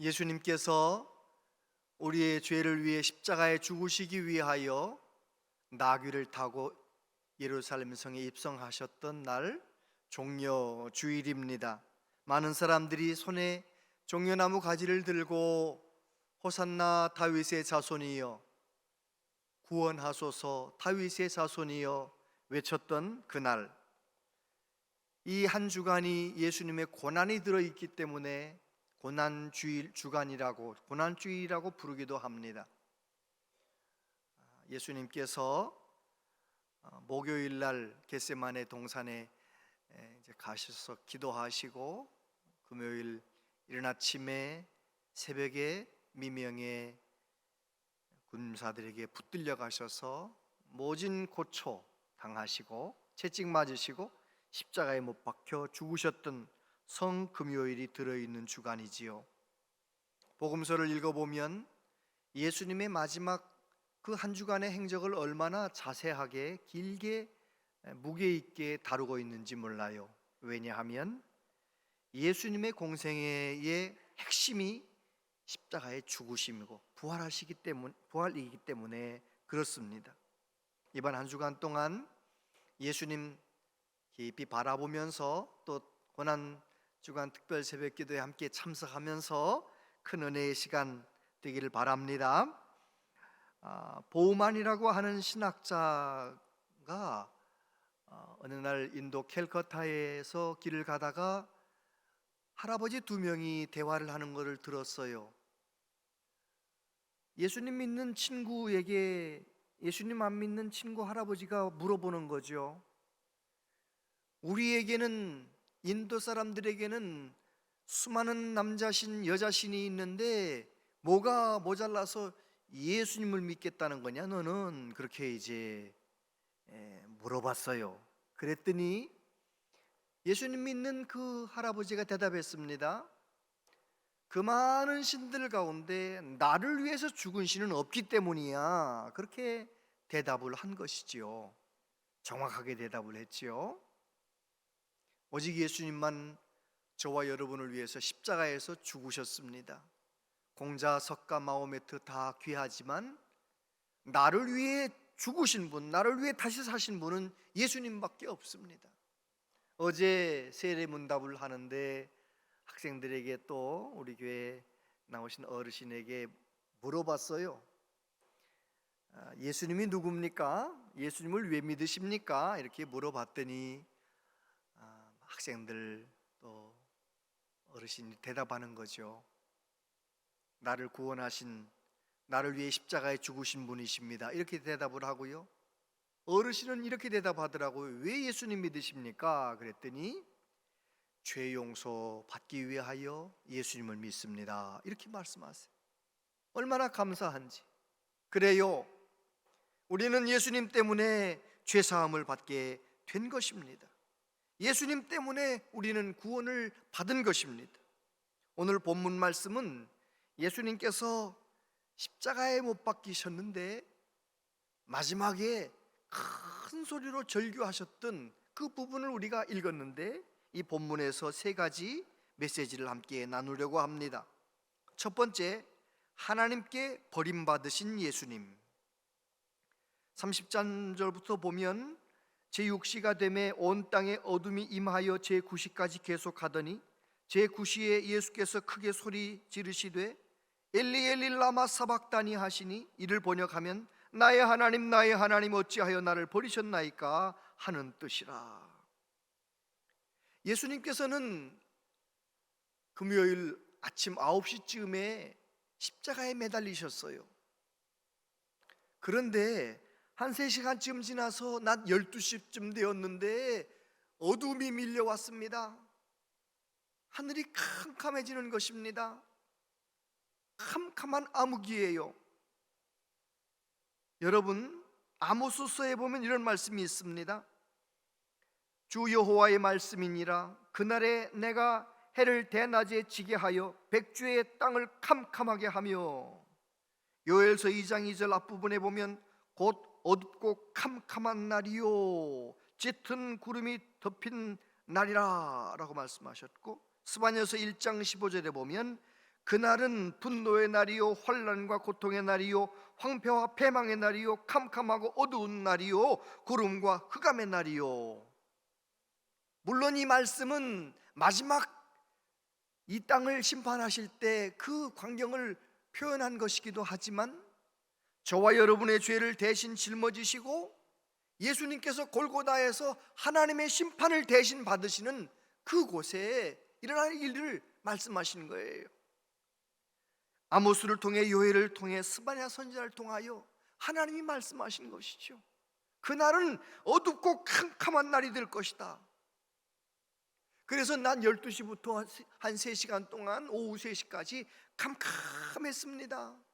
예수님께서 우리의 죄를 위해 십자가에 죽으시기 위하여 나귀를 타고 예루살렘 성에 입성하셨던 날 종려 주일입니다. 많은 사람들이 손에 종려나무 가지를 들고 호산나 다윗의 자손이여 구원하소서 다윗의 자손이여 외쳤던 그날 이 한 주간이 예수님의 고난이 들어 있기 때문에 고난 주일 주간이라고 고난 주일이라고 부르기도 합니다. 예수님께서 어, 목요일 날 겟세마네 동산에 가셔서 기도하시고 금요일 이른 아침에 새벽에 미명에 군사들에게 붙들려 가셔서 모진 고초 당하시고 채찍 맞으시고 십자가에 못 박혀 죽으셨던 성금요일이 들어 있는 주간이지요. 복음서를 읽어 보면 예수님의 마지막 그 한 주간의 행적을 얼마나 자세하게 길게 무게 있게 다루고 있는지 몰라요. 왜냐하면 예수님의 공생애의 핵심이 십자가의 죽으심이고 부활하시기 때문 부활이기 때문에 그렇습니다. 이번 한 주간 동안 예수님 깊이 바라보면서 또 고난 주간 특별 새벽 기도에 함께 참석하면서 큰 은혜의 시간 되기를 바랍니다. 아, 보우만이라고 하는 신학자가 어, 어느 날 인도 캘커타에서 길을 가다가 할아버지 두 명이 대화를 하는 것을 들었어요. 예수님 믿는 친구에게 예수님 안 믿는 친구 할아버지가 물어보는 거죠. 우리에게는 인도 사람들에게는 수많은 남자신 여자신이 있는데 뭐가 모자라서 예수님을 믿겠다는 거냐 너는 그렇게 이제 에, 물어봤어요. 그랬더니 예수님 믿는 그 할아버지가 대답했습니다. 그 많은 신들 가운데 나를 위해서 죽은 신은 없기 때문이야. 그렇게 대답을 한 것이지요. 정확하게 대답을 했지요. 오직 예수님만 저와 여러분을 위해서 십자가에서 죽으셨습니다. 공자, 석가, 마호메트 다 귀하지만 나를 위해 죽으신 분, 나를 위해 다시 사신 분은 예수님밖에 없습니다. 어제 세례 문답을 하는데 학생들에게 또 우리 교회 나오신 어르신에게 물어봤어요. 아, 예수님이 누굽니까? 예수님을 왜 믿으십니까? 이렇게 물어봤더니 아, 학생들 또 어르신이 대답하는 거죠. 나를 구원하신 나를 위해 십자가에 죽으신 분이십니다. 이렇게 대답을 하고요. 어르신은 이렇게 대답하더라고요. 왜 예수님 믿으십니까? 그랬더니 죄 용서 받기 위하여 예수님을 믿습니다. 이렇게 말씀하세요. 얼마나 감사한지. 그래요. 우리는 예수님 때문에 죄 사함을 받게 된 것입니다. 예수님 때문에 우리는 구원을 받은 것입니다. 오늘 본문 말씀은 예수님께서 십자가에 못 박히셨는데 마지막에 큰 소리로 절규하셨던 그 부분을 우리가 읽었는데 이 본문에서 세 가지 메시지를 함께 나누려고 합니다. 첫 번째, 하나님께 버림받으신 예수님. 30장절부터 보면 제6시가 되매 온 땅에 어둠이 임하여 제9시까지 계속하더니 제9시에 예수께서 크게 소리 지르시되 엘리 엘리 라마 사박다니 하시니 이를 번역하면 나의 하나님 나의 하나님 어찌하여 나를 버리셨나이까 하는 뜻이라. 예수님께서는 금요일 아침 9시쯤에 십자가에 매달리셨어요. 그런데 한 3시간쯤 지나서 낮 12시쯤 되었는데 어둠이 밀려왔습니다. 하늘이 캄캄해지는 것입니다. 캄캄한 암흑이에요. 여러분 아모스서에 보면 이런 말씀이 있습니다. 주 여호와의 말씀이니라 그날에 내가 해를 대낮에 지게 하여 백주의 땅을 캄캄하게 하며 요엘서 2장 2절 앞부분에 보면 곧 어둡고 캄캄한 날이요. 짙은 구름이 덮인 날이라 라고 말씀하셨고 스바녀서 1장 15절에 보면 그날은 분노의 날이요 환란과 고통의 날이요 황폐와 패망의 날이요 캄캄하고 어두운 날이요 구름과 흑암의 날이요. 물론 이 말씀은 마지막 이 땅을 심판하실 때 그 광경을 표현한 것이기도 하지만 저와 여러분의 죄를 대신 짊어지시고 예수님께서 골고다에서 하나님의 심판을 대신 받으시는 그곳에 일어날 일을 말씀하시는 거예요. 아모스를 통해 요엘을 통해 스바냐 선지자를 통하여 하나님이 말씀하시는 것이죠. 그날은 어둡고 캄캄한 날이 될 것이다. 그래서 난 12시부터 한 3시간 동안 오후 3시까지 캄캄했습니다.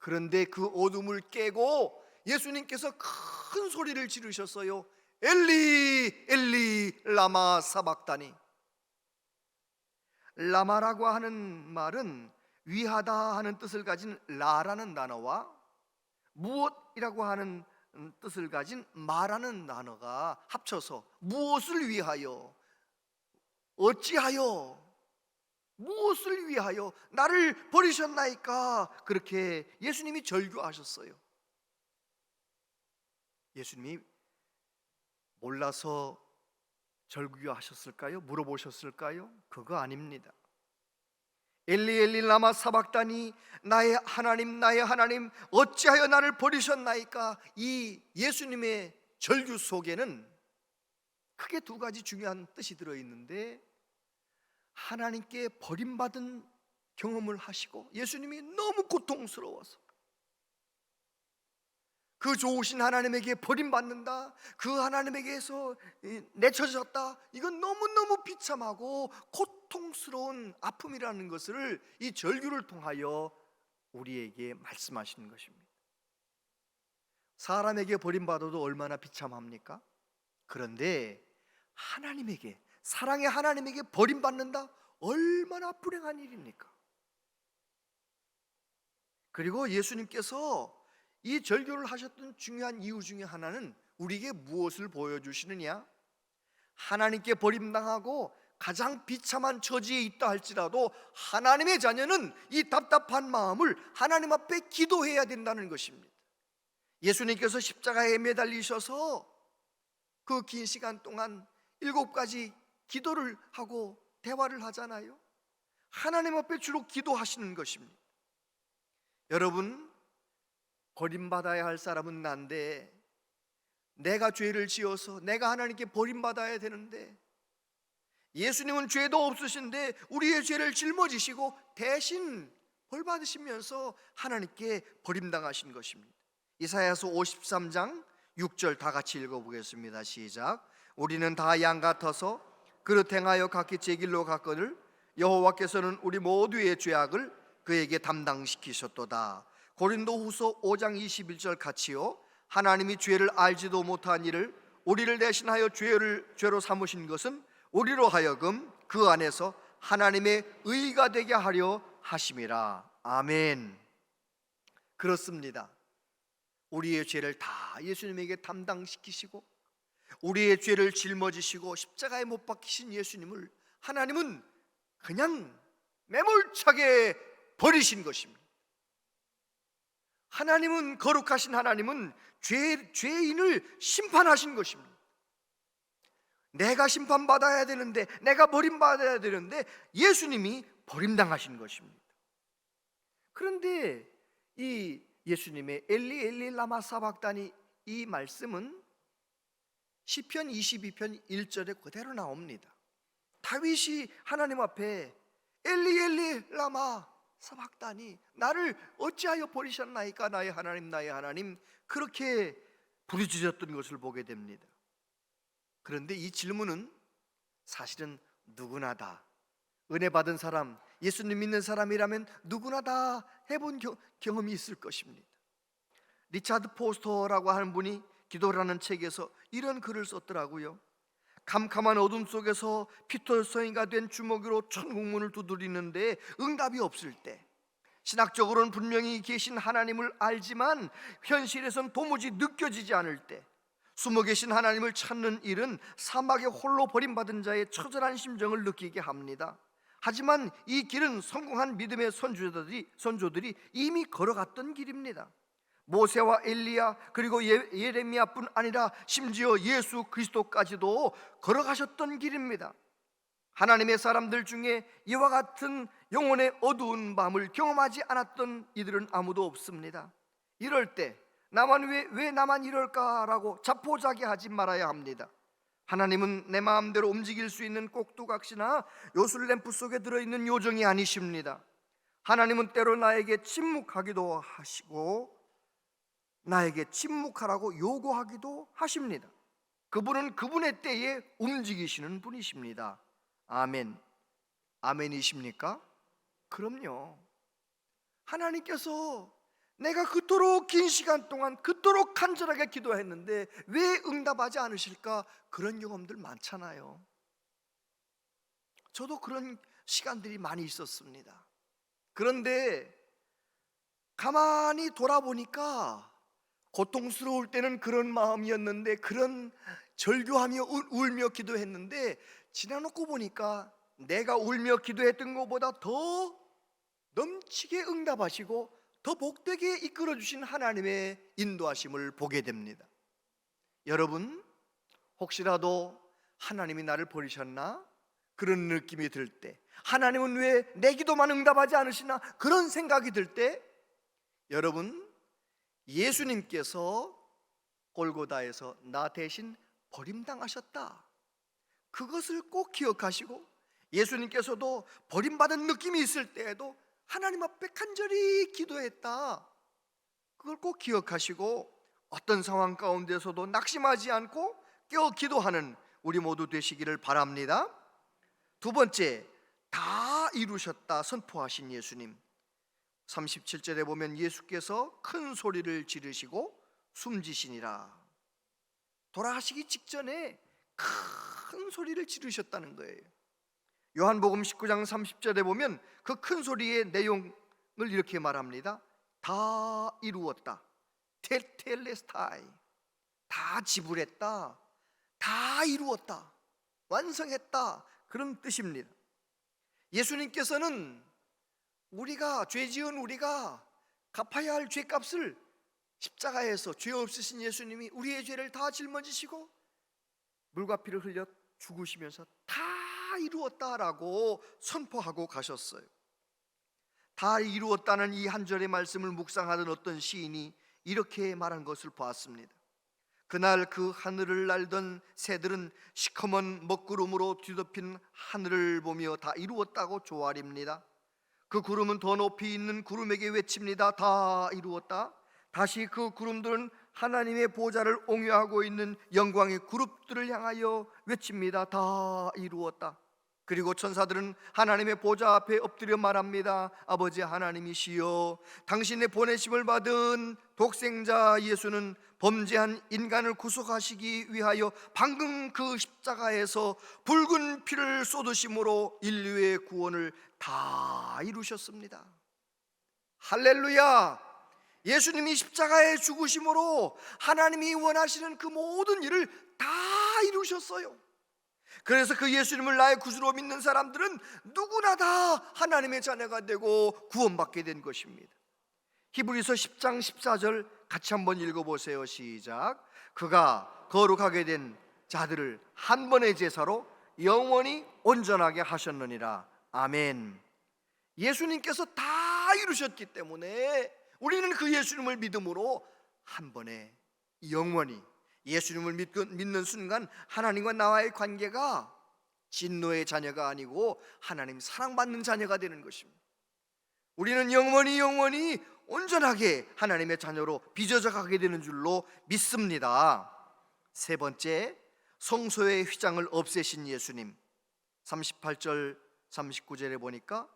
그런데 그 어둠을 깨고 예수님께서 큰 소리를 지르셨어요. 엘리 엘리 라마 사박다니. 라마라고 하는 말은 위하다 하는 뜻을 가진 라라는 단어와 무엇이라고 하는 뜻을 가진 마라는 단어가 합쳐서 무엇을 위하여 어찌하여 무엇을 위하여 나를 버리셨나이까 그렇게 예수님이 절규하셨어요. 예수님이 몰라서 절규하셨을까요? 물어보셨을까요? 그거 아닙니다. 엘리 엘리 라마 사박다니 나의 하나님 나의 하나님 어찌하여 나를 버리셨나이까 이 예수님의 절규 속에는 크게 두 가지 중요한 뜻이 들어 있는데 하나님께 버림받은 경험을 하시고 예수님이 너무 고통스러워서 그 좋으신 하나님에게 버림받는다 그 하나님에게서 내쳐졌다 이건 너무너무 비참하고 고통스러운 아픔이라는 것을 이 절규를 통하여 우리에게 말씀하시는 것입니다 사람에게 버림받아도 얼마나 비참합니까? 그런데 하나님에게 사랑의 하나님에게 버림받는다 얼마나 불행한 일입니까? 그리고 예수님께서 이 절교를 하셨던 중요한 이유 중에 하나는 우리에게 무엇을 보여주시느냐? 하나님께 버림당하고 가장 비참한 처지에 있다 할지라도 하나님의 자녀는 이 답답한 마음을 하나님 앞에 기도해야 된다는 것입니다. 예수님께서 십자가에 매달리셔서 그 긴 시간 동안 일곱 가지 기도를 하고 대화를 하잖아요. 하나님 앞에 주로 기도하시는 것입니다. 여러분, 버림받아야 할 사람은 난데 내가 죄를 지어서 내가 하나님께 버림받아야 되는데 예수님은 죄도 없으신데 우리의 죄를 짊어지시고 대신 벌 받으시면서 하나님께 버림당하신 것입니다. 이사야서 53장 6절 다 같이 읽어보겠습니다. 시작. 우리는 다 양 같아서 그릇 행하여 각기 제 길로 갔거늘 여호와께서는 우리 모두의 죄악을 그에게 담당시키셨도다. 고린도후서 5장 21절 같이요. 하나님이 죄를 알지도 못한 이를 우리를 대신하여 죄를 죄로 삼으신 것은 우리로 하여금 그 안에서 하나님의 의가 되게 하려 하심이라. 아멘. 그렇습니다. 우리의 죄를 다 예수님에게 담당시키시고 우리의 죄를 짊어지시고 십자가에 못 박히신 예수님을 하나님은 그냥 매몰차게 버리신 것입니다. 하나님은 거룩하신 하나님은 죄, 죄인을 심판하신 것입니다. 내가 심판받아야 되는데 내가 버림받아야 되는데 예수님이 버림당하신 것입니다. 그런데 이 예수님의 엘리 엘리 라마 사박다니 이 말씀은 시편 22편 1절에 그대로 나옵니다. 다윗이 하나님 앞에 엘리 엘리 라마 사박다니 나를 어찌하여 버리셨나이까 나의 하나님 나의 하나님 그렇게 부르짖었던 것을 보게 됩니다. 그런데 이 질문은 사실은 누구나 다 은혜 받은 사람, 예수님 믿는 사람이라면 누구나 다 해본 경험이 있을 것입니다. 리차드 포스터라고 하는 분이 기도라는 책에서 이런 글을 썼더라고요. 캄캄한 어둠 속에서 피터성이가 된 주먹으로 천국문을 두드리는데 응답이 없을 때 신학적으로는 분명히 계신 하나님을 알지만 현실에선 도무지 느껴지지 않을 때 숨어 계신 하나님을 찾는 일은 사막에 홀로 버림받은 자의 처절한 심정을 느끼게 합니다. 하지만 이 길은 성공한 믿음의 선조들이 선조들이 이미 걸어갔던 길입니다. 모세와 엘리야 그리고 예- 예레미야뿐 아니라 심지어 예수 그리스도까지도 걸어가셨던 길입니다. 하나님의 사람들 중에 이와 같은 영혼의 어두운 밤을 경험하지 않았던 이들은 아무도 없습니다. 이럴 때 나만 왜, 왜 나만 이럴까라고 자포자기하지 말아야 합니다. 하나님은 내 마음대로 움직일 수 있는 꼭두각시나 요술램프 속에 들어있는 요정이 아니십니다. 하나님은 때로 나에게 침묵하기도 하시고 나에게 침묵하라고 요구하기도 하십니다. 그분은 그분의 때에 움직이시는 분이십니다. 아멘. 아멘이십니까? 그럼요. 하나님께서 내가 그토록 긴 시간 동안 그토록 간절하게 기도했는데 왜 응답하지 않으실까? 그런 경험들 많잖아요. 저도 그런 시간들이 많이 있었습니다. 그런데 가만히 돌아보니까 고통스러울 때는 그런 마음이었는데 그런 절규하며 울- 울며 기도했는데 지나놓고 보니까 내가 울며 기도했던 것보다 더 넘치게 응답하시고 더 복되게 이끌어 주신 하나님의 인도하심을 보게 됩니다. 여러분 혹시라도 하나님이 나를 버리셨나 그런 느낌이 들 때, 하나님은 왜 내 기도만 응답하지 않으시나 그런 생각이 들 때, 여러분 예수님께서 골고다에서 나 대신 버림당하셨다. 그것을 꼭 기억하시고 예수님께서도 버림받은 느낌이 있을 때에도 하나님 앞에 간절히 기도했다. 그걸 꼭 기억하시고 어떤 상황 가운데서도 낙심하지 않고 깨어 기도하는 우리 모두 되시기를 바랍니다. 두 번째, 다 이루셨다 선포하신 예수님. 37절에 보면 예수께서 큰 소리를 지르시고 숨지시니라. 돌아가시기 직전에 큰 소리를 지르셨다는 거예요. 요한복음 19장 30절에 보면 그 큰 소리의 내용을 이렇게 말합니다. 다 이루었다. 텔텔레스타이. 다 지불했다. 다 이루었다. 완성했다. 그런 뜻입니다. 예수님께서는 우리가 죄 지은 우리가 갚아야 할 죄값을 십자가에서 죄 없으신 예수님이 우리의 죄를 다 짊어지시고 물과 피를 흘려 죽으시면서 다 이루었다라고 선포하고 가셨어요. 다 이루었다는 이 한 절의 말씀을 묵상하던 어떤 시인이 이렇게 말한 것을 보았습니다. 그날 그 하늘을 날던 새들은 시커먼 먹구름으로 뒤덮인 하늘을 보며 다 이루었다고 조아립니다. 그 구름은 더 높이 있는 구름에게 외칩니다. 다 이루었다. 다시 그 구름들은 하나님의 보좌를 옹유하고 있는 영광의 그룹들을 향하여 외칩니다. 다 이루었다. 그리고 천사들은 하나님의 보좌 앞에 엎드려 말합니다. 아버지 하나님이시여, 당신의 보내심을 받은 독생자 예수는 범죄한 인간을 구속하시기 위하여 방금 그 십자가에서 붉은 피를 쏟으심으로 인류의 구원을 다 이루셨습니다. 할렐루야! 예수님이 십자가에 죽으심으로 하나님이 원하시는 그 모든 일을 다 이루셨어요. 그래서 그 예수님을 나의 구주로 믿는 사람들은 누구나 다 하나님의 자녀가 되고 구원받게 된 것입니다. 히브리서 10장 14절 같이 한번 읽어보세요. 시작. 그가 거룩하게 된 자들을 한 번의 제사로 영원히 온전하게 하셨느니라. 아멘. 예수님께서 다 이루셨기 때문에 우리는 그 예수님을 믿음으로 한 번에 영원히 예수님을 믿- 믿는 순간 하나님과 나와의 관계가 진노의 자녀가 아니고 하나님 사랑받는 자녀가 되는 것입니다. 우리는 영원히 영원히 온전하게 하나님의 자녀로 빚어져 가게 되는 줄로 믿습니다. 세 번째, 성소의 휘장을 없애신 예수님. 38절 39절에 보니까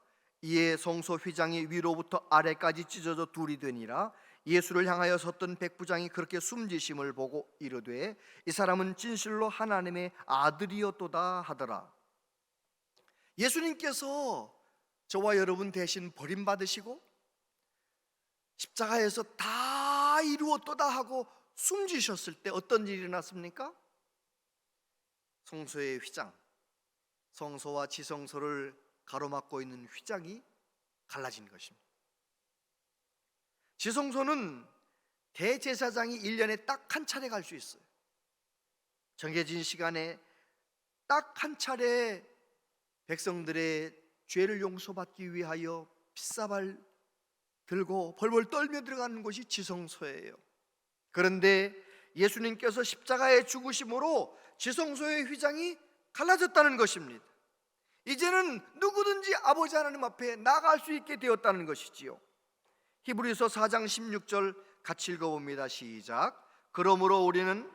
이에 성소 휘장이 위로부터 아래까지 찢어져 둘이 되니라 예수를 향하여 섰던 백부장이 그렇게 숨지심을 보고 이르되 이 사람은 진실로 하나님의 아들이었도다 하더라 예수님께서 저와 여러분 대신 버림받으시고 십자가에서 다 이루었도다 하고 숨지셨을 때 어떤 일이 일어났습니까? 성소의 휘장 성소와 지성소를 가로막고 있는 휘장이 갈라진 것입니다. 지성소는 대제사장이 1년에 딱 한 차례 갈 수 있어요. 정해진 시간에 딱 한 차례 백성들의 죄를 용서받기 위하여 빗사발 들고 벌벌 떨며 들어가는 곳이 지성소예요. 그런데 예수님께서 십자가의 죽으심으로 지성소의 휘장이 갈라졌다는 것입니다. 이제는 누구든지 아버지 하나님 앞에 나갈 수 있게 되었다는 것이지요. 히브리서 4장 16절 같이 읽어봅니다. 시작. 그러므로 우리는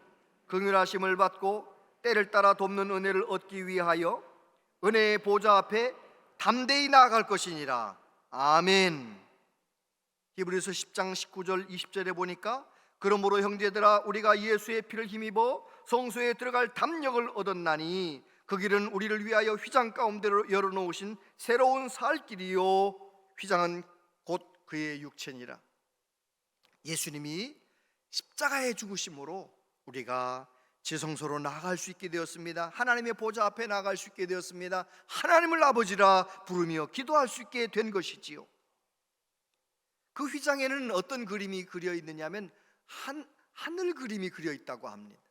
긍휼하심을 받고 때를 따라 돕는 은혜를 얻기 위하여 은혜의 보좌 앞에 담대히 나아갈 것이니라. 아멘. 히브리서 10장 19절 20절에 보니까 그러므로 형제들아 우리가 예수의 피를 힘입어 성소에 들어갈 담력을 얻었나니 그 길은 우리를 위하여 휘장 가운데로 열어놓으신 새로운 살 길이요 휘장은 곧 그의 육체니라 예수님이 십자가에 죽으심으로 우리가 지성소로 나아갈 수 있게 되었습니다 하나님의 보좌 앞에 나아갈 수 있게 되었습니다 하나님을 아버지라 부르며 기도할 수 있게 된 것이지요 그 휘장에는 어떤 그림이 그려 있느냐면 한 하늘 그림이 그려 있다고 합니다.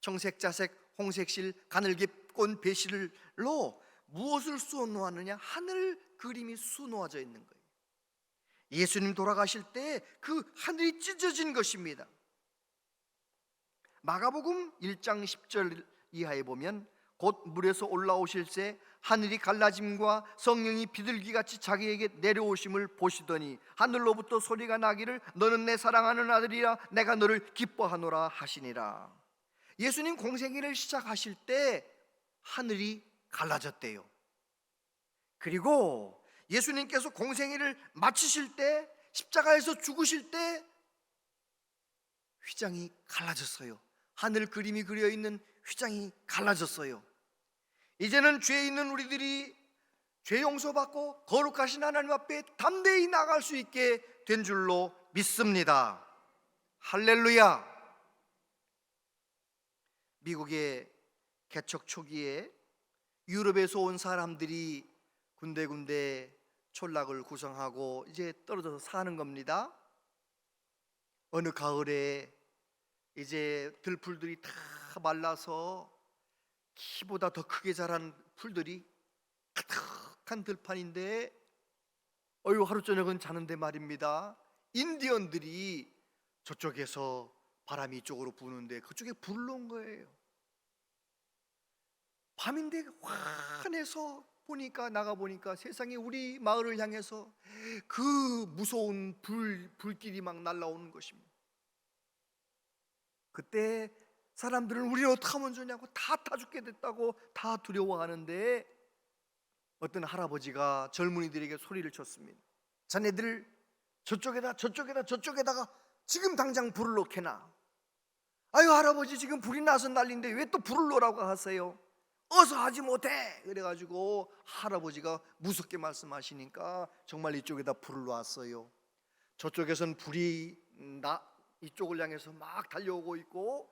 청색, 자색, 홍색실, 가늘게 꼰 배실로 무엇을 수놓았느냐? 하늘 그림이 수놓아져 있는 거예요. 예수님 돌아가실 때 그 하늘이 찢어진 것입니다. 마가복음 1장 10절 이하에 보면 곧 물에서 올라오실 새 하늘이 갈라짐과 성령이 비둘기 같이 자기에게 내려오심을 보시더니 하늘로부터 소리가 나기를 너는 내 사랑하는 아들이라 내가 너를 기뻐하노라 하시니라 예수님 공생애를 시작하실 때 하늘이 갈라졌대요 그리고 예수님께서 공생애를 마치실 때 십자가에서 죽으실 때 휘장이 갈라졌어요 하늘 그림이 그려 있는 휘장이 갈라졌어요 이제는 죄 있는 우리들이 죄 용서받고 거룩하신 하나님 앞에 담대히 나갈 수 있게 된 줄로 믿습니다. 할렐루야. 미국의 개척 초기에 유럽에서 온 사람들이 군데군데 촌락을 구성하고 이제 떨어져서 사는 겁니다. 어느 가을에 이제 들풀들이 다 말라서 키보다 더 크게 자란 풀들이 가득한 들판인데 어유 하루 저녁은 자는데 말입니다. 인디언들이 저쪽에서 바람이 이쪽으로 부는데 그쪽에 놓은 거예요. 밤인데 환해서 보니까 나가 보니까 세상에 우리 마을을 향해서 그 무서운 불 불길이 막 날라오는 것입니다. 그때 사람들은 우리를 어떻게 하면 좋냐고 다 타 죽게 됐다고 다 두려워하는데 어떤 할아버지가 젊은이들에게 소리를 쳤습니다. 자네들 저쪽에다 저쪽에다 저쪽에다가 지금 당장 불을 놓게나. 아유 할아버지 지금 불이 나서 난리인데 왜 또 불을 놓으라고 하세요? 어서 하지 못해. 그래가지고 할아버지가 무섭게 말씀하시니까 정말 이쪽에다 불을 놨어요. 저쪽에선 불이 나 이쪽을 향해서 막 달려오고 있고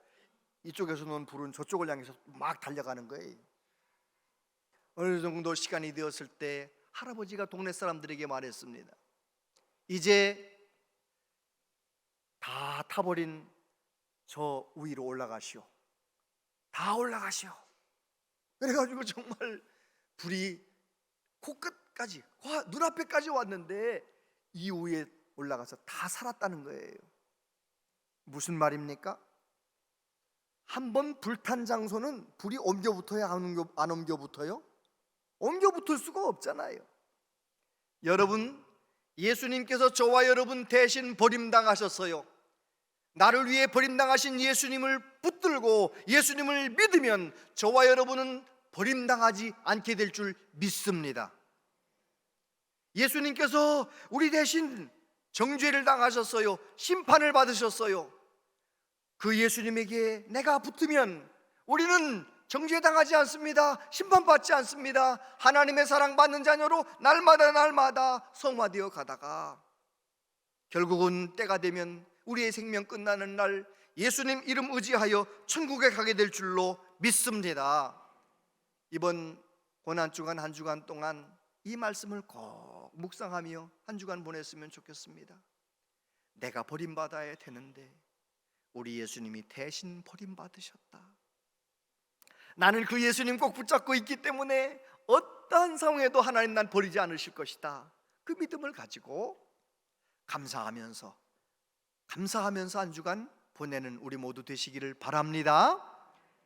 이쪽에서는 불은 저쪽을 향해서 막 달려가는 거예요. 어느 정도 시간이 되었을 때 할아버지가 동네 사람들에게 말했습니다. 이제 다 타버린 저 위로 올라가시오. 다 올라가시오. 그래가지고 정말 불이 코끝까지 눈앞에까지 왔는데 이 위에 올라가서 다 살았다는 거예요. 무슨 말입니까? 한 번 불탄 장소는 불이 옮겨 붙어야 안 옮겨, 안 옮겨 붙어요? 옮겨 붙을 수가 없잖아요. 여러분, 예수님께서 저와 여러분 대신 버림당하셨어요. 나를 위해 버림당하신 예수님을 붙들고 예수님을 믿으면 저와 여러분은 버림당하지 않게 될 줄 믿습니다. 예수님께서 우리 대신 정죄를 당하셨어요. 심판을 받으셨어요. 그 예수님에게 내가 붙으면 우리는 정죄당하지 않습니다. 심판받지 않습니다. 하나님의 사랑받는 자녀로 날마다 날마다 성화되어 가다가 결국은 때가 되면 우리의 생명 끝나는 날 예수님 이름 의지하여 천국에 가게 될 줄로 믿습니다. 이번 고난 주간 한 주간 동안 이 말씀을 꼭 묵상하며 한 주간 보냈으면 좋겠습니다. 내가 버림받아야 되는데 우리 예수님이 대신 버림받으셨다. 나는 그 예수님 꼭 붙잡고 있기 때문에 어떠한 상황에도 하나님 난 버리지 않으실 것이다. 그 믿음을 가지고 감사하면서 감사하면서 한 주간 보내는 우리 모두 되시기를 바랍니다.